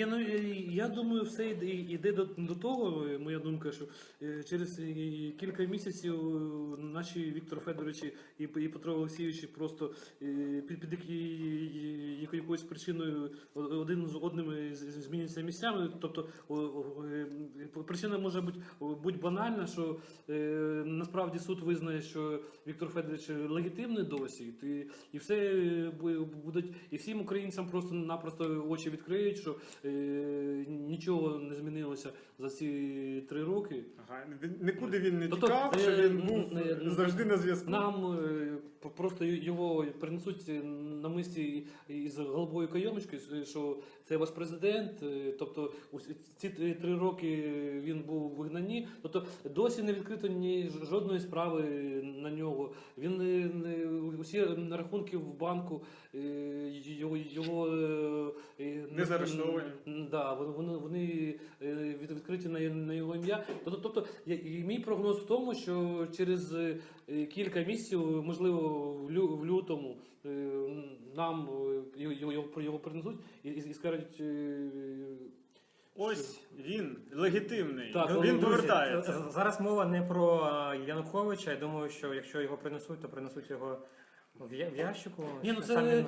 Я, ну, е, я думаю, все йде, йде до, до того, е, моя думка, що е, через кілька місяців наші Віктор Федоровичі і, і Петро Олексійовичі просто під, під якоюсь причиною один з одним з- з- зміняться місцями. Тобто причина може бути, бути банальна, що насправді суд визнає, що Віктор Федорович легітимний досі, і, і все будуть, і всім українцям просто-напросто очі відкриють, що нічого не змінилося за ці три роки. Ага, нікуди він не Тобто, тікав, що е, він був е, завжди на зв'язку. Нам е, просто його принесуть на мисці із головою кайомочкою, що це ваш президент. е, Тобто ці три роки він був в вигнанні. Тобто досі не відкрито ні жодної справи на нього. Він е, усі рахунки в банку е, його е, Не заарештовані. Да, вони, вони, вони е, від- відкриті на, на його ім'я. Тобто, тобто я- і мій прогноз в тому, що через е, кілька місяців, можливо, в, лю, в лютому е, нам його, його, його принесуть і, і, скажуть. Ось він легітимний. Так, він повертається. Зараз мова не про Януковича. Я думаю, що якщо його принесуть, то принесуть його в ящику. Ні, ну це-